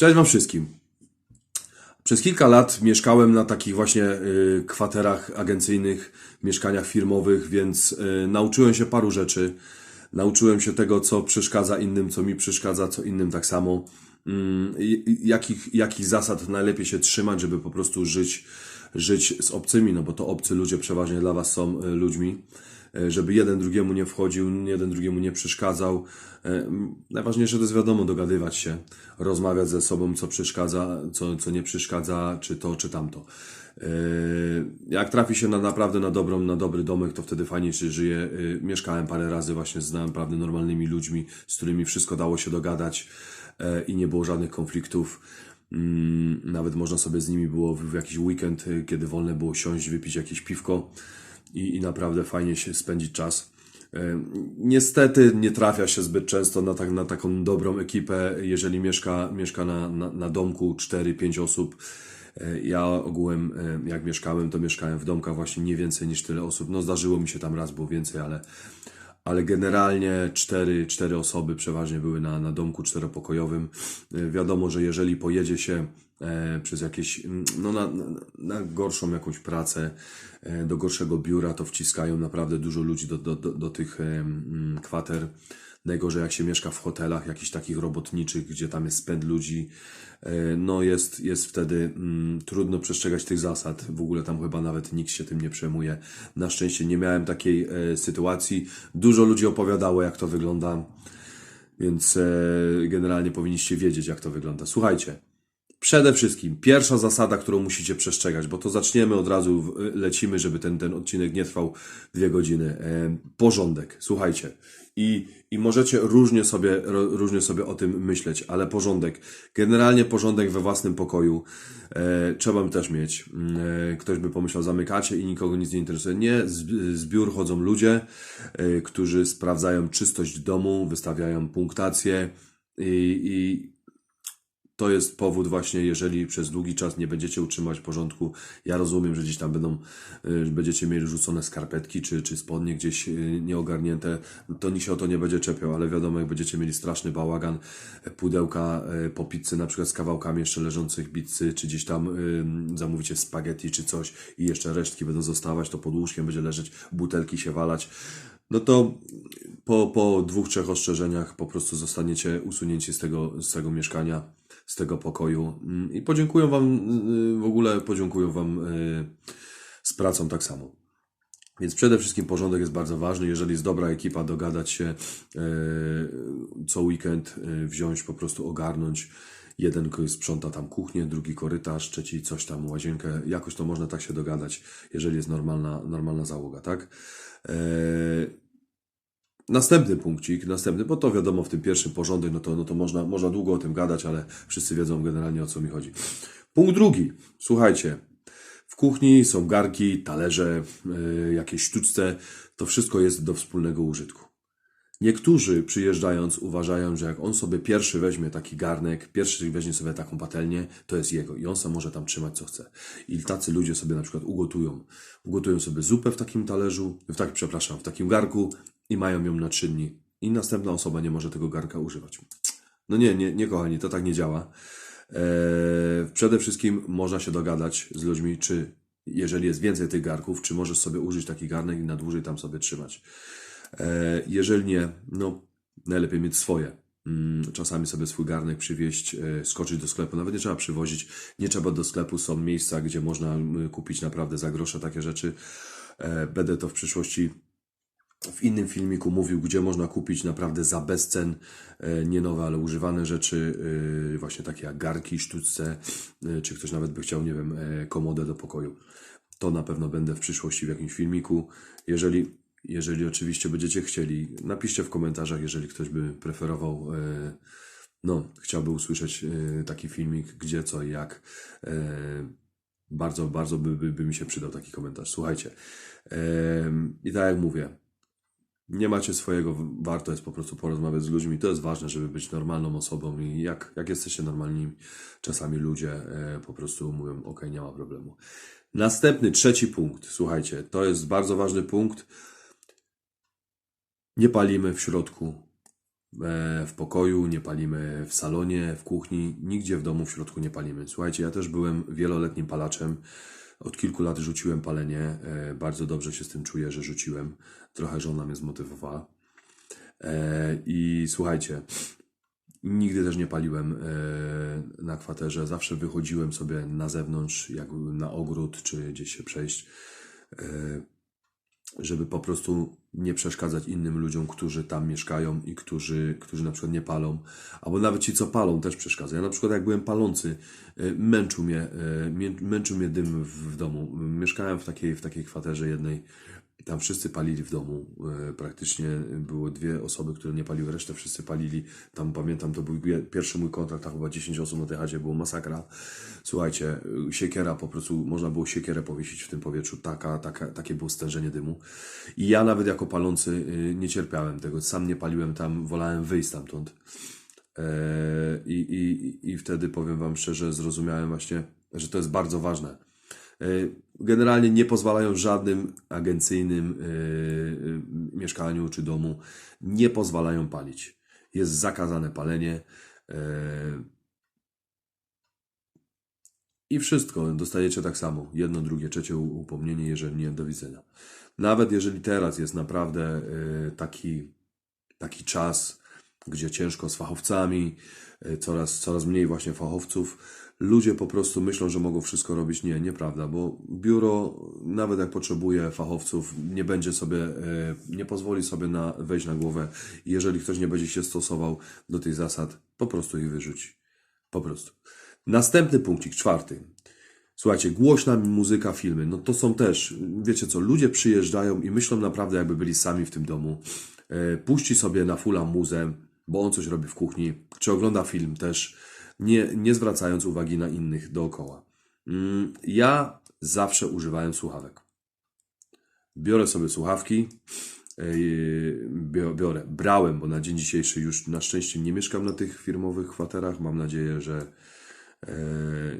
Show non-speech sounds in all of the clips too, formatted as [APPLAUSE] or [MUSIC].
Cześć Wam wszystkim. Przez kilka lat mieszkałem na takich właśnie y, kwaterach agencyjnych, mieszkaniach firmowych, więc y, nauczyłem się paru rzeczy. Nauczyłem się tego, co przeszkadza innym, co mi przeszkadza, co innym tak samo. Mm, jakich, jakich zasad najlepiej się trzymać, żeby po prostu żyć, żyć z obcymi, no bo to obcy ludzie przeważnie dla Was są y, ludźmi żeby jeden drugiemu nie wchodził, jeden drugiemu nie przeszkadzał. E, Najważniejsze to jest wiadomo, dogadywać się, rozmawiać ze sobą, co przeszkadza, co, co nie przeszkadza, czy to, czy tamto. E, Jak trafi się na naprawdę na dobrą, na dobry domek, to wtedy fajnie się żyje. E, Mieszkałem parę razy właśnie z naprawdę normalnymi ludźmi, z którymi wszystko dało się dogadać e, i nie było żadnych konfliktów. Mm, Nawet można sobie z nimi było w jakiś weekend, kiedy wolne było siąść, wypić jakieś piwko i, i naprawdę fajnie się spędzić czas. E, Niestety nie trafia się zbyt często na, tak, na taką dobrą ekipę, jeżeli mieszka, mieszka na, na, na domku 4-5 osób. E, Ja ogółem, e, jak mieszkałem, to mieszkałem w domkach właśnie nie więcej niż tyle osób. No zdarzyło mi się tam raz, było więcej, ale, ale generalnie cztery, cztery osoby przeważnie były na, na domku czteropokojowym. Wiadomo, że jeżeli pojedzie się przez jakieś, mm, no na, na, gorszą jakąś pracę, e, do gorszego biura, to wciskają naprawdę dużo ludzi do, do, do, do tych e, kwater. Najgorzej jak się mieszka w hotelach, jakichś takich robotniczych, gdzie tam jest spęd ludzi, e, no jest, jest wtedy mm, trudno przestrzegać tych zasad. W ogóle tam chyba nawet nikt się tym nie przejmuje. Na szczęście nie miałem takiej e, sytuacji. Dużo ludzi opowiadało, jak to wygląda, więc e, generalnie powinniście wiedzieć, jak to wygląda. Słuchajcie, Przede wszystkim, pierwsza zasada, którą musicie przestrzegać, bo to zaczniemy od razu, lecimy, żeby ten, ten odcinek nie trwał dwie godziny. Porządek, słuchajcie. I, I możecie różnie sobie, różnie sobie o tym myśleć, ale porządek. Generalnie porządek we własnym pokoju e, trzeba też mieć. Mm, E, ktoś by pomyślał, zamykacie i nikogo nic nie interesuje. Nie, z, z biur chodzą ludzie, e, którzy sprawdzają czystość domu, wystawiają punktację i, i to jest powód właśnie, jeżeli przez długi czas nie będziecie utrzymywać porządku. Ja rozumiem, że gdzieś tam będą, y, będziecie mieli rzucone skarpetki czy, czy spodnie gdzieś y, nieogarnięte, to nikt się o to nie będzie czepiał, ale wiadomo, jak będziecie mieli straszny bałagan, y, pudełka po pizzy, na przykład z kawałkami jeszcze leżących pizzy, czy gdzieś tam zamówicie spaghetti czy coś i jeszcze resztki będą zostawać, to pod łóżkiem będzie leżeć, butelki się walać. No to po, po dwóch, trzech ostrzeżeniach po prostu zostaniecie usunięci z tego, z tego mieszkania, z tego pokoju Mm, i podziękuję Wam, y, w ogóle podziękuję Wam y, z pracą tak samo. Więc przede wszystkim porządek jest bardzo ważny. Jeżeli jest dobra ekipa, dogadać się y, co weekend, y, wziąć, po prostu ogarnąć. Jeden sprząta tam kuchnię, drugi korytarz, trzeci coś tam, łazienkę. Jakoś to można tak się dogadać, jeżeli jest normalna, normalna załoga, tak? Następny punkcik, następny, bo to wiadomo, w tym pierwszym porządek, no to, no to można, można długo o tym gadać, ale wszyscy wiedzą generalnie o co mi chodzi. Punkt drugi. Słuchajcie, w kuchni są garki, talerze, yy, jakieś sztuczce. To wszystko jest do wspólnego użytku. Niektórzy przyjeżdżając uważają, że jak on sobie pierwszy weźmie taki garnek, pierwszy weźmie sobie taką patelnię, to jest jego i on sam może tam trzymać co chce. I tacy ludzie sobie na przykład ugotują. Ugotują sobie zupę w takim talerzu, w tak, przepraszam, w takim garku i mają ją na trzy dni. I następna osoba nie może tego garka używać. No nie, nie, nie kochani, to tak nie działa. Eee, przede wszystkim można się dogadać z ludźmi, czy jeżeli jest więcej tych garków, czy możesz sobie użyć taki garnek i na dłużej tam sobie trzymać. E, Jeżeli nie, no najlepiej mieć swoje. Mm, Czasami sobie swój garnek przywieźć, e, skoczyć do sklepu. Nawet nie trzeba przywozić, nie trzeba do sklepu. Są miejsca, gdzie można kupić naprawdę za grosze takie rzeczy. E, Będę to w przyszłości w innym filmiku mówił, gdzie można kupić naprawdę za bezcen, e, nie nowe, ale używane rzeczy, e, właśnie takie jak garki, sztuczce, e, czy ktoś nawet by chciał, nie wiem, komodę do pokoju. To na pewno będę w przyszłości w jakimś filmiku. Jeżeli, jeżeli oczywiście będziecie chcieli, napiszcie w komentarzach, jeżeli ktoś by preferował, no, chciałby usłyszeć taki filmik, gdzie, co i jak. Bardzo, bardzo by, by, by mi się przydał taki komentarz. Słuchajcie, i tak jak mówię, nie macie swojego, warto jest po prostu porozmawiać z ludźmi. To jest ważne, żeby być normalną osobą i jak, jak jesteście normalni, czasami ludzie e, po prostu mówią, ok, nie ma problemu. Następny, trzeci punkt, słuchajcie, to jest bardzo ważny punkt. Nie palimy w środku e, w pokoju, nie palimy w salonie, w kuchni, nigdzie w domu w środku nie palimy. Słuchajcie, ja też byłem wieloletnim palaczem. Od kilku lat rzuciłem palenie. e, Bardzo dobrze się z tym czuję, że rzuciłem. Trochę żona mnie zmotywowała. E, I słuchajcie, nigdy też nie paliłem e, na kwaterze. Zawsze wychodziłem sobie na zewnątrz, jak na ogród, czy gdzieś się przejść, żeby po prostu nie przeszkadzać innym ludziom, którzy tam mieszkają i którzy, którzy na przykład nie palą. Albo nawet ci, co palą, też przeszkadza. Ja na przykład jak byłem palący, e, męczył mnie, mię- męczył mnie dym w domu. Mieszkałem w takiej, w takiej kwaterze jednej, tam wszyscy palili w domu. E, Praktycznie było dwie osoby, które nie paliły, resztę wszyscy palili. Tam pamiętam, to był pie- pierwszy mój kontrakt, tam chyba 10 osób na tej chacie, było masakra. Słuchajcie, y, siekiera po prostu, można było siekierę powiesić w tym powietrzu, taka, taka, takie było stężenie dymu. I ja nawet jako palący y, nie cierpiałem tego, sam nie paliłem tam, wolałem wyjść stamtąd. E, I, i, I wtedy powiem Wam szczerze, zrozumiałem właśnie, że to jest bardzo ważne. E, Generalnie nie pozwalają w żadnym agencyjnym e, e, mieszkaniu czy domu, nie pozwalają palić. Jest zakazane palenie. I wszystko, dostajecie tak samo. Jedno, drugie, trzecie upomnienie, jeżeli nie, do widzenia. Nawet jeżeli teraz jest naprawdę taki, taki czas, gdzie ciężko z fachowcami, coraz, coraz mniej właśnie fachowców, ludzie po prostu myślą, że mogą wszystko robić. Nie, nieprawda, bo biuro, nawet jak potrzebuje fachowców, nie będzie sobie, e, nie pozwoli sobie na, wejść na głowę. Jeżeli ktoś nie będzie się stosował do tych zasad, po prostu ich wyrzuci. Po prostu. Następny punkcik, czwarty. Słuchajcie, głośna muzyka, filmy, no to są też, wiecie co, ludzie przyjeżdżają i myślą naprawdę, jakby byli sami w tym domu. E, puści sobie na fulla muzę, bo on coś robi w kuchni, czy ogląda film też, nie, nie zwracając uwagi na innych dookoła. Mm, Ja zawsze używałem słuchawek. Biorę sobie słuchawki, bio- biorę, brałem, bo na dzień dzisiejszy już na szczęście nie mieszkam na tych firmowych kwaterach. Mam nadzieję, że e,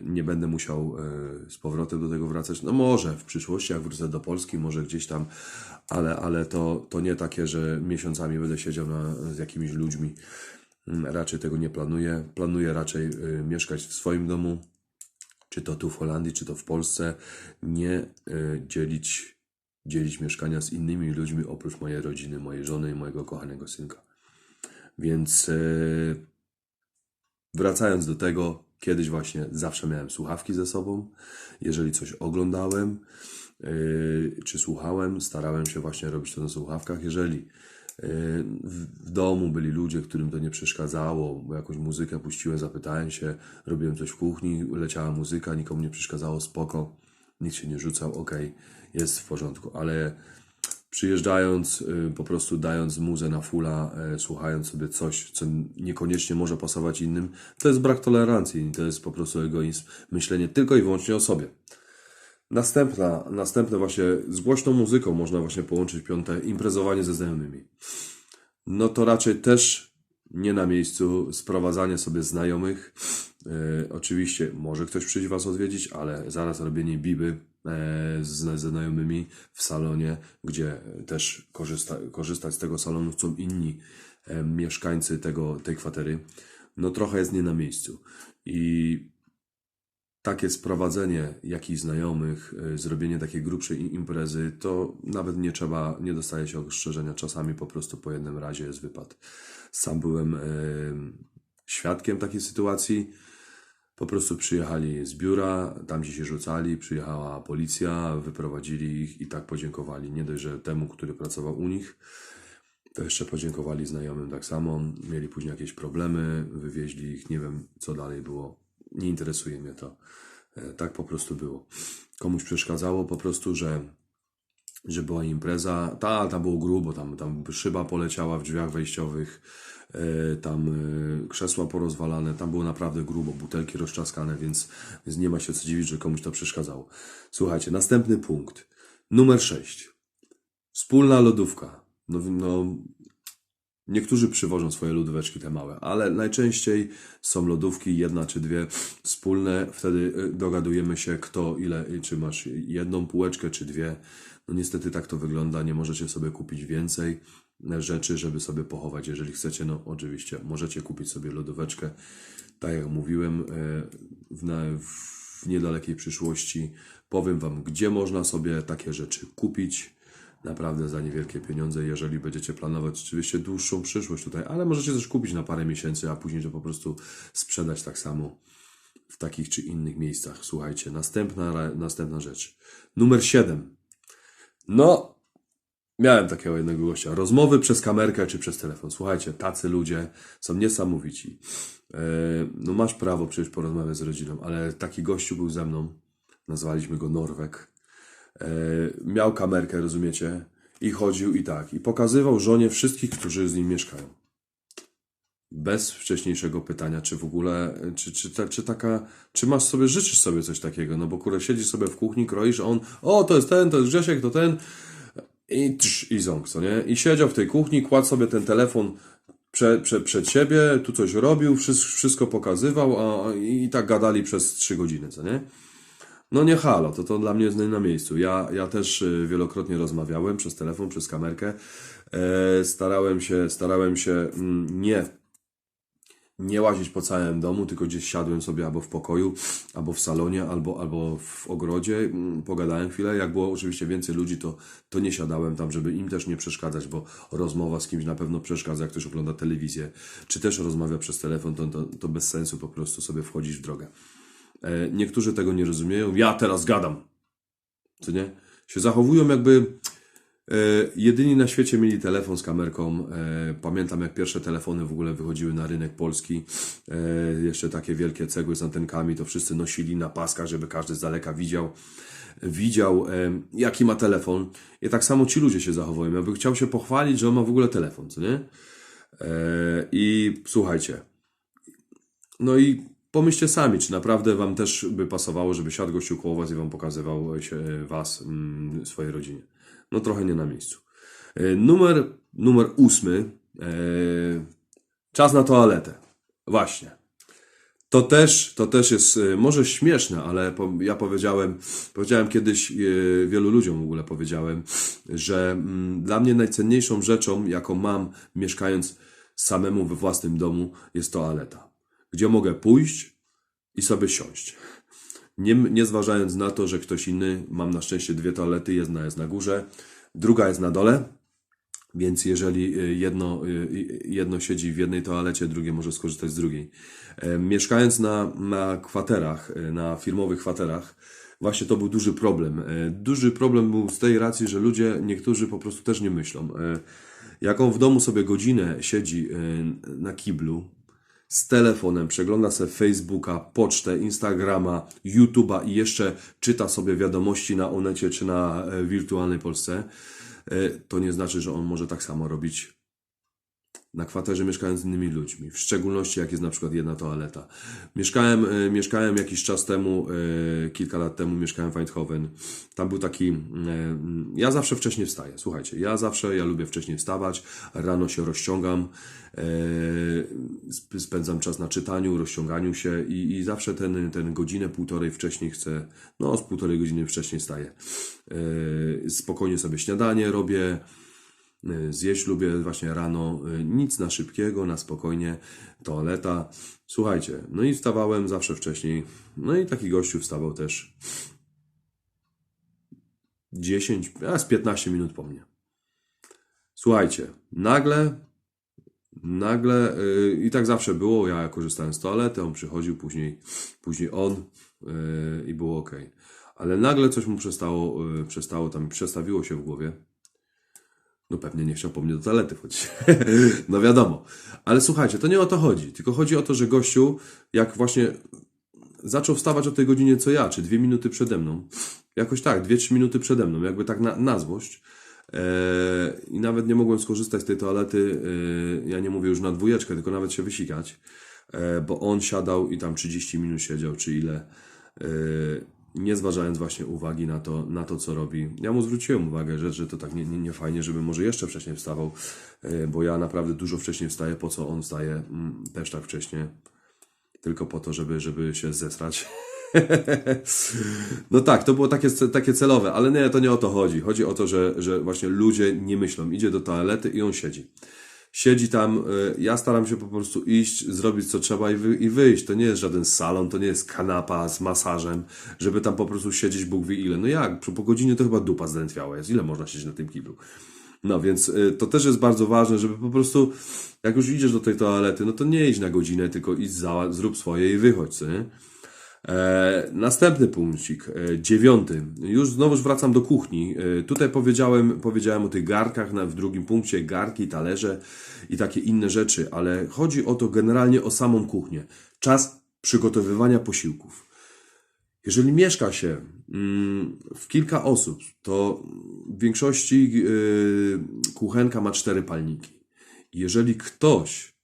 nie będę musiał e, z powrotem do tego wracać. No może w przyszłości, jak wrócę do Polski, może gdzieś tam, ale, ale to, to nie takie, że miesiącami będę siedział na, z jakimiś ludźmi. Mm, Raczej tego nie planuję. Planuję raczej e, mieszkać w swoim domu, czy to tu w Holandii, czy to w Polsce, nie e, dzielić, dzielić mieszkania z innymi ludźmi oprócz mojej rodziny, mojej żony i mojego kochanego synka. Więc e, wracając do tego, kiedyś właśnie zawsze miałem słuchawki ze sobą. Jeżeli coś oglądałem czy słuchałem, starałem się właśnie robić to na słuchawkach. Jeżeli w, domu byli ludzie, którym to nie przeszkadzało, bo jakąś muzykę puściłem, zapytałem się, robiłem coś w kuchni, leciała muzyka, nikomu nie przeszkadzało, spoko, nikt się nie rzucał, ok, jest w porządku, ale przyjeżdżając, y, po prostu dając muzę na fulla, e, słuchając sobie coś, co niekoniecznie może pasować innym, to jest brak tolerancji, to jest po prostu egoizm, myślenie tylko i wyłącznie o sobie. Następna, następne właśnie z głośną muzyką można właśnie połączyć piąte, imprezowanie ze znajomymi. No to raczej też nie na miejscu sprowadzanie sobie znajomych. E, oczywiście może ktoś przyjść Was odwiedzić, ale zaraz robienie biby e, z znajomymi w salonie, gdzie też korzysta, korzystać z tego salonu chcą inni e, mieszkańcy tego, tej kwatery, no trochę jest nie na miejscu. I takie sprowadzenie jakichś znajomych, y, zrobienie takiej grubszej imprezy, to nawet nie trzeba, nie dostaje się ostrzeżenia. Czasami po prostu po jednym razie jest wypad. Sam byłem świadkiem takiej sytuacji. Po prostu przyjechali z biura, tam gdzie się rzucali, przyjechała policja, wyprowadzili ich i tak podziękowali. Nie dość, że temu, który pracował u nich, to jeszcze podziękowali znajomym tak samo. Mieli później jakieś problemy, wywieźli ich, nie wiem co dalej było. Nie interesuje mnie to. E, Tak po prostu było. Komuś przeszkadzało po prostu, że, że była impreza. Ta, tam było grubo, tam, tam szyba poleciała w drzwiach wejściowych, e, tam e, krzesła porozwalane, tam było naprawdę grubo, butelki rozczaskane, więc, więc nie ma się co dziwić, że komuś to przeszkadzało. Słuchajcie, następny punkt. Numer 6. Wspólna lodówka. No, no, niektórzy przywożą swoje lodóweczki te małe, ale najczęściej są lodówki, jedna czy dwie wspólne. Wtedy y, dogadujemy się, kto ile, y, czy masz jedną półeczkę, czy dwie. No niestety tak to wygląda, nie możecie sobie kupić więcej. rzeczy, żeby sobie pochować. Jeżeli chcecie, no oczywiście możecie kupić sobie lodóweczkę. Tak jak mówiłem, e, w, w niedalekiej przyszłości powiem Wam, gdzie można sobie takie rzeczy kupić. Naprawdę za niewielkie pieniądze, jeżeli będziecie planować oczywiście dłuższą przyszłość tutaj, ale możecie też kupić na parę miesięcy, a później to po prostu sprzedać tak samo w takich czy innych miejscach. Słuchajcie, następna, następna rzecz. Numer 7. No, miałem takiego jednego gościa. Rozmowy przez kamerkę czy przez telefon. Słuchajcie, tacy ludzie są niesamowici. E, no masz prawo przecież porozmawiać z rodziną, ale taki gościu był ze mną. Nazwaliśmy go Norwek. E, miał kamerkę, rozumiecie? I chodził i tak. I pokazywał żonie wszystkich, którzy z nim mieszkają bez wcześniejszego pytania, czy w ogóle, czy, czy, czy taka, czy masz sobie, życzysz sobie coś takiego, no bo kurde, siedzisz sobie w kuchni, kroisz, a on, o, to jest ten, to jest Grzesiek, to ten, i trz, i ząg, co nie? I siedział w tej kuchni, kładł sobie ten telefon prze, prze, przed siebie, tu coś robił, wszystko, wszystko pokazywał, a, i tak gadali przez trzy godziny, co nie? No nie halo, to to dla mnie jest na miejscu. Ja, ja też y, wielokrotnie rozmawiałem przez telefon, przez kamerkę. E, starałem się, starałem się mm, nie nie łazić po całym domu, tylko gdzieś siadłem sobie albo w pokoju, albo w salonie, albo, albo w ogrodzie, mm, pogadałem chwilę. Jak było oczywiście więcej ludzi, to, to nie siadałem tam, żeby im też nie przeszkadzać, bo rozmowa z kimś na pewno przeszkadza, jak ktoś ogląda telewizję, czy też rozmawia przez telefon, to, to, to bez sensu po prostu sobie wchodzić w drogę. E, Niektórzy tego nie rozumieją. Ja teraz gadam. Co nie? Się zachowują jakby e, jedyni na świecie mieli telefon z kamerką. E, pamiętam jak pierwsze telefony w ogóle wychodziły na rynek polski. Jeszcze takie wielkie cegły z antenkami, to wszyscy nosili na paskach, żeby każdy z daleka widział. Widział, jaki ma telefon. I tak samo ci ludzie się zachowują. Jakby chciał się pochwalić, że on ma w ogóle telefon, co nie? I słuchajcie, no i pomyślcie sami, czy naprawdę Wam też by pasowało, żeby siadł gościu koło Was i Wam pokazywał się Was, mm, swojej rodzinie. No trochę nie na miejscu. E, Numer, numer ósmy. E, czas na toaletę. Właśnie. To też, to też jest e, może śmieszne, ale ja powiedziałem, powiedziałem kiedyś e, wielu ludziom w ogóle powiedziałem, że mm, dla mnie najcenniejszą rzeczą, jaką mam mieszkając samemu we własnym domu, jest toaleta. Gdzie mogę pójść i sobie siąść. Nie, nie zważając na to, że ktoś inny, mam na szczęście dwie toalety, jedna jest na górze, druga jest na dole, więc jeżeli y, jedno, y, jedno siedzi w jednej toalecie, drugie może skorzystać z drugiej. E, Mieszkając na, na kwaterach, y, na firmowych kwaterach, właśnie to był duży problem. E, Duży problem był z tej racji, że ludzie, niektórzy po prostu też nie myślą. E, Jak on w domu sobie godzinę siedzi y, na kiblu, z telefonem, przegląda sobie Facebooka, pocztę, Instagrama, YouTube'a i jeszcze czyta sobie wiadomości na Onecie czy na e, wirtualnej Polsce, e, to nie znaczy, że on może tak samo robić na kwaterze mieszkając z innymi ludźmi, w szczególności jak jest na przykład jedna toaleta. Mieszkałem, e, mieszkałem jakiś czas temu, e, kilka lat temu mieszkałem w Eindhoven. Tam był taki, e, ja zawsze wcześniej wstaję, słuchajcie, ja zawsze, ja lubię wcześniej wstawać, rano się rozciągam, sp- spędzam czas na czytaniu, rozciąganiu się i, i zawsze ten, ten godzinę, półtorej wcześniej chcę, no z półtorej godziny wcześniej wstaję. E, spokojnie sobie śniadanie robię, Zjeść lubię właśnie rano, y, nic na szybkiego, na spokojnie, toaleta. Słuchajcie, no i wstawałem zawsze wcześniej. No i taki gościu wstawał też 10, a z 15 minut po mnie. Słuchajcie, nagle, nagle, y, i tak zawsze było, ja korzystałem z toalety, on przychodził, później, później on y, i było ok. Ale nagle coś mu przestało, y, przestało tam, przestawiło się w głowie. No pewnie nie chciał po mnie do toalety chodzić. [LAUGHS] no wiadomo. Ale słuchajcie, to nie o to chodzi. Tylko chodzi o to, że gościu, jak właśnie zaczął wstawać o tej godzinie co ja, czy dwie minuty przede mną, jakoś tak, dwie, trzy minuty przede mną, jakby tak na, na złość. Eee, I nawet nie mogłem skorzystać z tej toalety, eee, ja nie mówię już na dwójeczkę, tylko nawet się wysikać, eee, bo on siadał i tam 30 minut siedział, czy ile, nie zważając właśnie uwagi na to, na to, co robi. Ja mu zwróciłem uwagę, że, że to tak nie, nie, nie fajnie, żeby może jeszcze wcześniej wstawał, eee, bo ja naprawdę dużo wcześniej wstaję, po co on wstaje mm, też tak wcześnie, tylko po to, żeby, żeby się zesrać. [LAUGHS] No tak, to było takie, takie celowe, ale nie, to nie o to chodzi. Chodzi o to, że, że właśnie ludzie nie myślą. Idzie do toalety i on siedzi. Siedzi tam, y, ja staram się po prostu iść, zrobić co trzeba i, wy, i wyjść. To nie jest żaden salon, to nie jest kanapa z masażem, żeby tam po prostu siedzieć Bóg wie ile. No jak, po godzinie to chyba dupa zdrętwiała jest. Ile można siedzieć na tym kiblu? No więc y, to też jest bardzo ważne, żeby po prostu, jak już idziesz do tej toalety, no to nie idź na godzinę, tylko idź, za, zrób swoje i wychodź, co nie? E, następny punkcik, e, dziewiąty. Już znowuż wracam do kuchni. E, tutaj powiedziałem, powiedziałem o tych garkach, w drugim punkcie garki, talerze i takie inne rzeczy, ale chodzi o to generalnie o samą kuchnię. Czas przygotowywania posiłków. Jeżeli mieszka się mm, w kilka osób, to w większości kuchenka ma cztery palniki. Jeżeli ktoś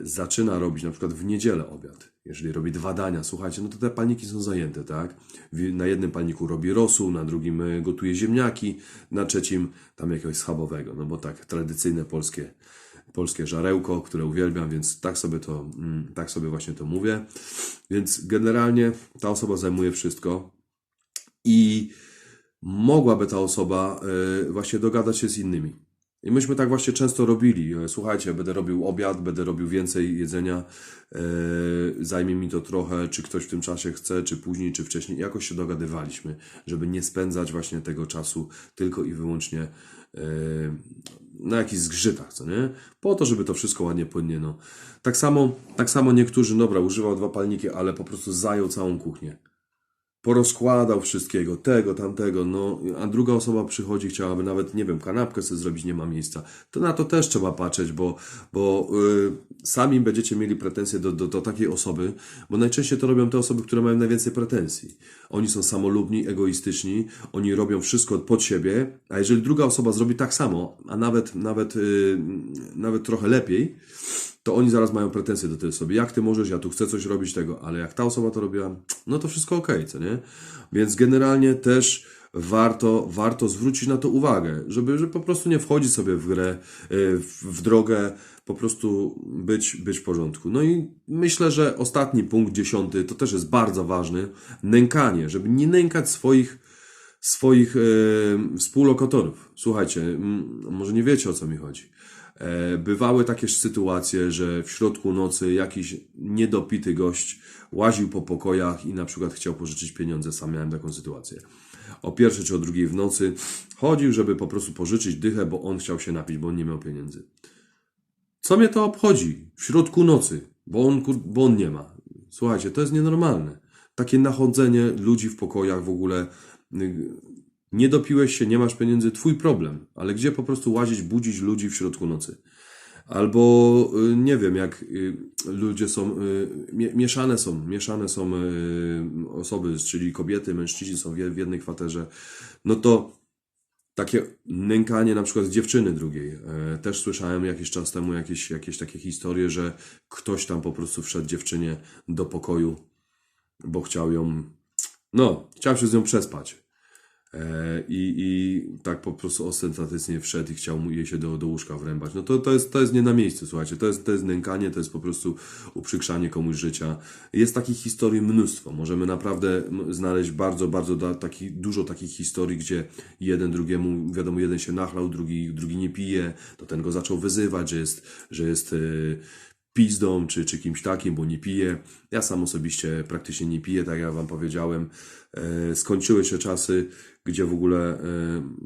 zaczyna robić na przykład w niedzielę obiad, jeżeli robi dwa dania, słuchajcie, no to te palniki są zajęte, tak? Na jednym palniku robi rosół, na drugim e, gotuje ziemniaki, na trzecim tam jakiegoś schabowego, no bo tak, tradycyjne polskie, polskie żarełko, które uwielbiam, więc tak sobie to, mm, tak sobie właśnie to mówię. Więc generalnie ta osoba zajmuje wszystko i mogłaby ta osoba e, właśnie dogadać się z innymi. I myśmy tak właśnie często robili. E, Słuchajcie, będę robił obiad, będę robił więcej jedzenia, e, zajmie mi to trochę, czy ktoś w tym czasie chce, czy później, czy wcześniej. Jakoś się dogadywaliśmy, żeby nie spędzać właśnie tego czasu tylko i wyłącznie e, na jakichś zgrzytach, co nie? Po to, żeby to wszystko ładnie płynnie, no. Tak samo, tak samo niektórzy, dobra, używał dwa palniki, ale po prostu zajął całą kuchnię porozkładał wszystkiego, tego, tamtego, no, a druga osoba przychodzi, chciałaby nawet, nie wiem, kanapkę sobie zrobić, nie ma miejsca. To na to też trzeba patrzeć, bo, bo y, sami będziecie mieli pretensje do, do, do takiej osoby, bo najczęściej to robią te osoby, które mają najwięcej pretensji. Oni są samolubni, egoistyczni, oni robią wszystko pod siebie, a jeżeli druga osoba zrobi tak samo, a nawet, nawet, y, nawet trochę lepiej, to oni zaraz mają pretensje do tej osoby. Jak ty możesz, ja tu chcę coś robić tego, ale jak ta osoba to robiła, no to wszystko okej, co nie? Więc generalnie też warto, warto zwrócić na to uwagę, żeby, żeby po prostu nie wchodzić sobie w grę, y, w, drogę, po prostu być, być w porządku. No i myślę, że ostatni punkt, dziesiąty, to też jest bardzo ważny, nękanie, żeby nie nękać swoich swoich e, współlokatorów. Słuchajcie, może nie wiecie o co mi chodzi. E, bywały takie sytuacje, że w środku nocy jakiś niedopity gość łaził po pokojach i na przykład chciał pożyczyć pieniądze. Sam miałem taką sytuację. O pierwszej czy o drugiej w nocy chodził, żeby po prostu pożyczyć dychę, bo on chciał się napić, bo on nie miał pieniędzy. Co mnie to obchodzi? W środku nocy, bo on, bo on nie ma. Słuchajcie, to jest nienormalne. Takie nachodzenie ludzi w pokojach w ogóle. Nie dopiłeś się, nie masz pieniędzy, twój problem. Ale gdzie po prostu łazić, budzić ludzi w środku nocy? Albo y, nie wiem, jak y, ludzie są, y, mie- mieszane są, mieszane są osoby, czyli kobiety, mężczyźni są w jednej kwaterze, no to takie nękanie na przykład dziewczyny drugiej. E, Też słyszałem jakiś czas temu jakieś, jakieś takie historie, że ktoś tam po prostu wszedł dziewczynie do pokoju, bo chciał ją, no, chciał się z nią przespać. E, I, I tak po prostu ostentacyjnie wszedł i chciał mu jej się do, do łóżka wrębać. No to, to, jest, to jest nie na miejscu, słuchajcie. To jest, to jest nękanie, to jest po prostu uprzykrzanie komuś życia. Jest takich historii mnóstwo. Możemy naprawdę znaleźć bardzo, bardzo da, taki, dużo takich historii, gdzie jeden drugiemu, wiadomo, jeden się nachlał, drugi, drugi nie pije, to ten go zaczął wyzywać, że jest, że jest e, pizdą, czy, czy kimś takim, bo nie pije. Ja sam osobiście praktycznie nie piję, tak jak wam powiedziałem. E, skończyły się czasy, gdzie w ogóle, e,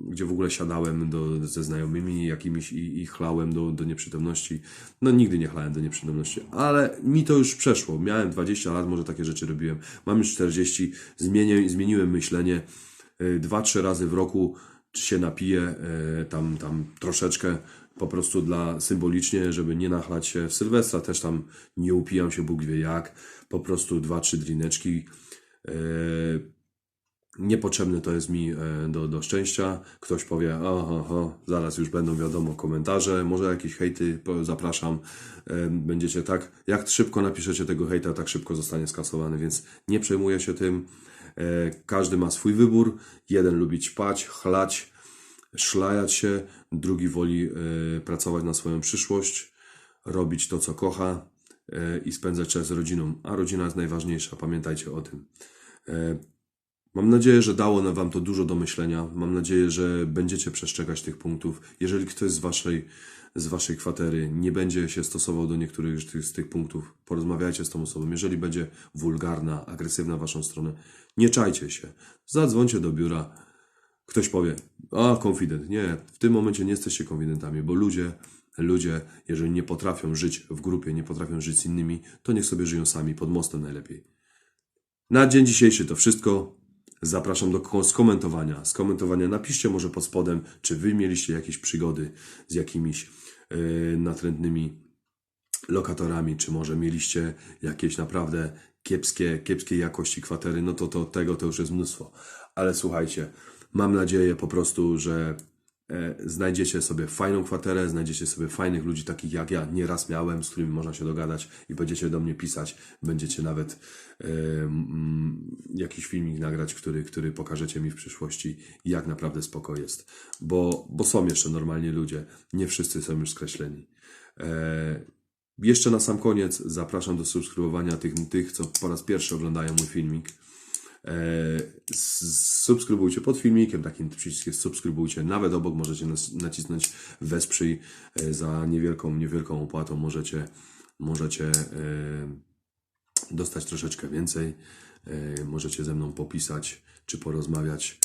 gdzie w ogóle siadałem do, ze znajomymi jakimiś i, i chlałem do, do nieprzytomności. No nigdy nie chlałem do nieprzytomności, ale mi to już przeszło. Miałem 20 lat, może takie rzeczy robiłem. Mam już 40, zmienię, zmieniłem myślenie. E, Dwa, trzy razy w roku się napiję tam, tam troszeczkę po prostu dla symbolicznie, żeby nie nachlać się. W Sylwestra też tam nie upijam się Bóg wie jak. Po prostu dwa, trzy drineczki. Niepotrzebne to jest mi e, do, do szczęścia. Ktoś powie, oho, zaraz już będą wiadomo komentarze, może jakieś hejty, zapraszam. E, Będziecie tak, jak szybko napiszecie tego hejta, tak szybko zostanie skasowany, więc nie przejmuję się tym. Każdy ma swój wybór. Jeden lubi ćpać, chlać, szlajać się, drugi woli e, pracować na swoją przyszłość, robić to, co kocha. e, i spędzać czas z rodziną, a rodzina jest najważniejsza, pamiętajcie o tym. E, Mam nadzieję, że dało Wam to dużo do myślenia. Mam nadzieję, że będziecie przestrzegać tych punktów. Jeżeli ktoś z Waszej, z waszej kwatery nie będzie się stosował do niektórych z tych, z tych punktów, porozmawiajcie z tą osobą. Jeżeli będzie wulgarna, agresywna w Waszą stronę, nie czajcie się. Zadzwońcie do biura. Ktoś powie, a konfident. Nie, w tym momencie nie jesteście konfidentami, bo ludzie, ludzie, jeżeli nie potrafią żyć w grupie, nie potrafią żyć z innymi, to niech sobie żyją sami, pod mostem najlepiej. Na dzień dzisiejszy to wszystko. Zapraszam do ko- skomentowania. Skomentowania napiszcie może pod spodem, czy wy mieliście jakieś przygody z jakimiś yy, natrętnymi lokatorami, czy może mieliście jakieś naprawdę kiepskie, kiepskiej jakości kwatery, no to, to tego to już jest mnóstwo. Ale słuchajcie, mam nadzieję po prostu, że e, znajdziecie sobie fajną kwaterę, znajdziecie sobie fajnych ludzi, takich jak ja nieraz miałem, z którymi można się dogadać i będziecie do mnie pisać, będziecie nawet e, jakiś filmik nagrać, który, który pokażecie mi w przyszłości, jak naprawdę spoko jest. Bo, bo są jeszcze normalnie ludzie, nie wszyscy są już skreśleni. E, jeszcze na sam koniec zapraszam do subskrybowania tych, tych co po raz pierwszy oglądają mój filmik. E, subskrybujcie pod filmikiem, takim przycisk jest subskrybujcie. Nawet obok możecie nacisnąć wesprzyj e, za niewielką, niewielką opłatą. Możecie, możecie e, dostać troszeczkę więcej. Możecie ze mną popisać czy porozmawiać,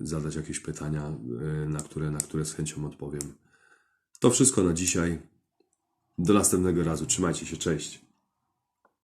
zadać jakieś pytania, na które, na które z chęcią odpowiem. To wszystko na dzisiaj. Do następnego razu. Trzymajcie się. Cześć.